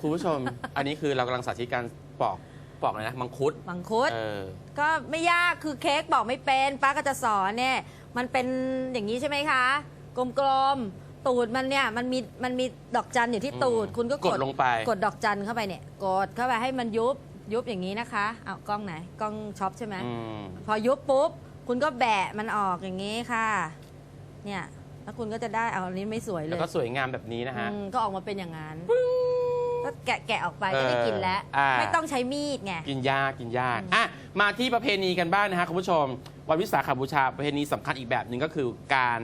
คุณผู้ชม อันนี้คือเรากำลังสาธิตการปอกปอกอะไรนะ มังคุดมังคุด เออ ก็ไม่ยากคือเค้กบอกไม่เป็นป้าก็จะสอนเนี่ยมันเป็นอย่างนี้ใช่ไหมคะ กลมๆ ตูดมันเนี่ยมันมีมันมีดอกจันอยู่ที่ตูด อืมคุณก็กดลงไป กดดอกจันเข้าไปเนี่ย กดเข้าไปให้มันยุบยุบอย่างนี้นะคะเอากล้องไหนกล้องช็อปใช่ไหม อืมพอยุบปุ๊บ คุณก็แบะมันออกอย่างนี้ค่ะ เนี่ย แล้วคุณก็จะได้เอาอันนี้ไม่สวยเลแล้วยก็สวยงามแบบนี้นะฮะ อืมก็ออกมาเป็นอย่างนั้นก็ แกะแกะออกไปก็ได้เออกินแล้วอ่า ไม่ต้องใช้มีดไง กินยากกินยากอะมาที่ประเพณีกันบ้างนะฮะคุณผู้ชม วันวิสาขบูชาประเพณีสำคัญอีกแบบหนึ่งก็คือการ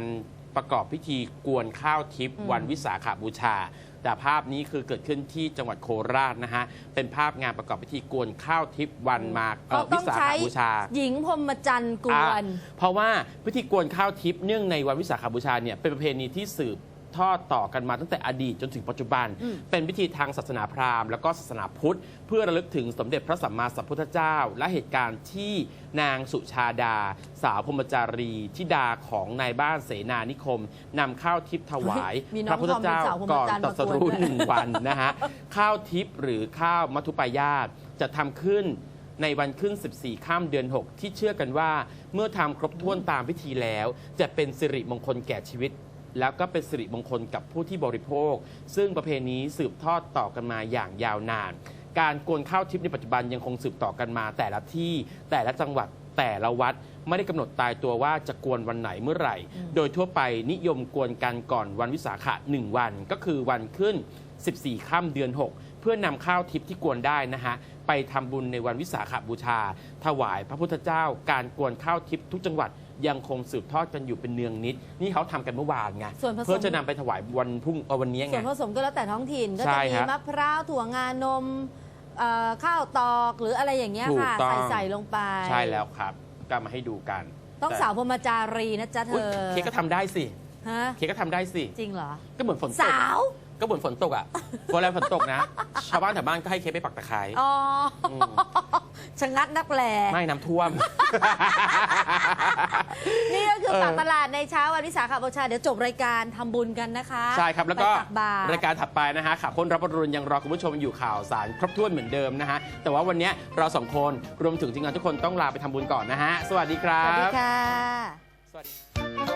ประกอบพิธีกวนข้าวทิพย์อืม วันวิสาขบูชา แต่ภาพนี้คือเกิดขึ้นที่จังหวัดโคราชนะฮะเป็นภาพงานประกอบพิธีกวนข้าวทิพย์วันมาเอ่อเขาวิต้องสาใช้ขบูชา หญิงพรหมจันทร์กวอะนเพราะว่าพิธีกวนข้าวทิพย์เนื่องในวันวิสาขบูชาเนี่ยเป็นประเพณีที่สืบ ทอดต่อกันมาตั้งแต่อดีตจนถึงปัจจุบันอืมเป็นพิธีทางศาสนาพราหมณ์แล้วก็ศาสนาพุทธ เพื่อระลึกถึงสมเด็จพระสัมมาสัมพุทธเจ้า และเหตุการณ์ที่นางสุชาดา สาวพรหมจารีธิดาของนายบ้านเสนานิคมนำข้าวทิพย์ถวายมีน้พองระพุทธเจ้าทอมเป็นสาวพรหมก่อนจารีตรัสรู้หนึ่งวันนะฮะข้าวทิพย์หรือข้าวมัทุปายาตจะทำขึ้นในวันขึ้น 14 ข้ามเดือน 6 ที่เชื่อกันว่า เมื่อทำครบถ้วนตามพิธีแล้ว จะเป็นสิริมงคลแก่ชีวิต แล้วก็เป็นสิริมงคลกับผู้ที่บริโภค ซึ่งประเพณีสืบทอดต่อกันมาอย่างยาวนาน การกวนข้าวทิพย์ในปัจจุบันยังคงสืบต่อกันมาแต่ละที่แต่ละจังหวัดแต่ละวัดไม่ได้กำหนดตายตัวว่าจะกวนวันไหนเมื่อไหร่ โดยทั่วไปนิยมกวนกันก่อนวันวิสาขะหนึ่งวันก็คือวันขึ้น 14 ค่ำเดือน 6 เพื่อนำข้าวทิพย์ที่กวนได้นะฮะไปทำบุญในวันวิสาขบูชา ถวายพระพุทธเจ้า การกวนข้าวทิพย์ทุกจังหวัด ยังคงสืบทอดกันอยู่เป็นเนืองนิด นี่เขาทำกันเมื่อวานไงส่วนผสม เพื่อจะนำไปถวายวันพรุ่งเอ่อวันนี้ส่ไง วนผสมก็แล้วแต่ท้องถิ่นก็ใช่จะมีฮะมะพร้าวถั่วงานมเอ่อข้าวตอกหรืออะไรอย่างเงี้ยถูกค่ะ ต้อง ใส่ใส่ลงไปใช่แล้วครับก็มาให้ดูกันต้องแต่สาวพรหมจารีนะจ๊ะเธอุ๊ยอเค้กก็ทำได้สิฮะเค้กก็ทำได้สิ จริงเหรอ ก็เหมือนฝนตก สาว ก็เหมือนฝนตกอะ เวลาฝนตกนะ ชาวบ้านแถวบ้านก็ให้เค้กไปปักตะไคร้อ๋ออม ชะงัดนักแหลไม่น้ำท่วม นี่ก็คือเออปากตลาดในเช้าวันวิสาขบูชา เดี๋ยวจบรายการทำบุญกันนะคะใช่ครับ แล้วก็ไปตักบาตรรายการถัดไปนะฮะข่าวคนรับรุนยังรอคุณผู้ชมอยู่ข่าวสารครบถ้วนเหมือนเดิมนะฮะ แต่ว่าวันนี้เราสองคนรวมถึงทีมงานทุกคนต้องลาไปทำบุญก่อนนะฮะ สวัสดีครัสวัสดีบ ค่ะ สวัสดี